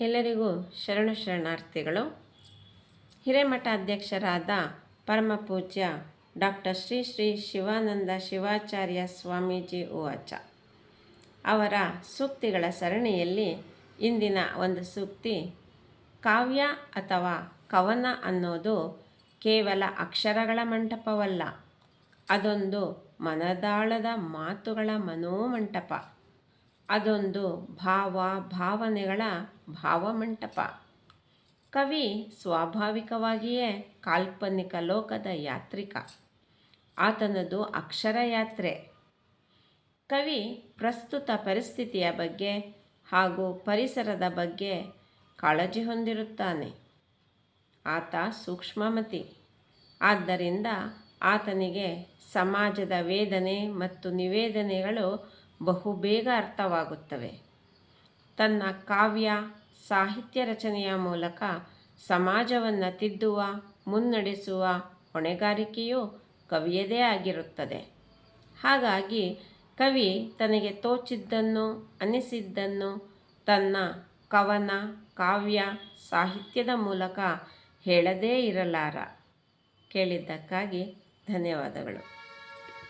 ಎಲ್ಲರಿಗೂ ಶರಣ ಶರಣಾರ್ಥಿಗಳು. ಹಿರೇಮಠಾಧ್ಯಕ್ಷರಾದ ಪರಮ ಪೂಜ್ಯ ಡಾಕ್ಟರ್ ಶ್ರೀ ಶ್ರೀ ಶಿವಾನಂದ ಶಿವಾಚಾರ್ಯ ಸ್ವಾಮೀಜಿ ಓವಾಚ ಅವರ ಸೂಕ್ತಿಗಳ ಸರಣಿಯಲ್ಲಿ ಇಂದಿನ ಒಂದು ಸೂಕ್ತಿ, ಕಾವ್ಯ ಅಥವಾ ಕವನ ಅನ್ನೋದು ಕೇವಲ ಅಕ್ಷರಗಳ ಮಂಟಪವಲ್ಲ, ಅದೊಂದು ಮನದಾಳದ ಮಾತುಗಳ ಮನೋಮಂಟಪ. ಅದೊಂದು ಭಾವ, ಭಾವನೆಗಳ ಭಾವಮಂಟಪ. ಕವಿ ಸ್ವಾಭಾವಿಕವಾಗಿಯೇ ಕಾಲ್ಪನಿಕ ಲೋಕದ ಯಾತ್ರಿಕ. ಆತನದು ಅಕ್ಷರ ಯಾತ್ರೆ. ಕವಿ ಪ್ರಸ್ತುತ ಪರಿಸ್ಥಿತಿಯ ಬಗ್ಗೆ ಹಾಗೂ ಪರಿಸರದ ಬಗ್ಗೆ ಕಾಳಜಿ ಹೊಂದಿರುತ್ತಾನೆ. ಆತ ಸೂಕ್ಷ್ಮಮತಿ. ಆದ್ದರಿಂದ ಆತನಿಗೆ ಸಮಾಜದ ವೇದನೆ ಮತ್ತು ನಿವೇದನೆಗಳು ಬಹುಬೇಗ ಅರ್ಥವಾಗುತ್ತವೆ. ತನ್ನ ಕಾವ್ಯ, ಸಾಹಿತ್ಯ ರಚನೆಯ ಮೂಲಕ ಸಮಾಜವನ್ನು ತಿದ್ದುವ, ಮುನ್ನಡೆಸುವ ಹೊಣೆಗಾರಿಕೆಯು ಕವಿಯದೇ ಆಗಿರುತ್ತದೆ. ಹಾಗಾಗಿ ಕವಿ ತನಗೆ ತೋಚಿದ್ದನ್ನು, ಅನಿಸಿದ್ದನ್ನು ತನ್ನ ಕವನ, ಕಾವ್ಯ, ಸಾಹಿತ್ಯದ ಮೂಲಕ ಹೇಳದೇ ಇರಲಾರ. ಕೇಳಿದ್ದಕ್ಕಾಗಿ ಧನ್ಯವಾದಗಳು.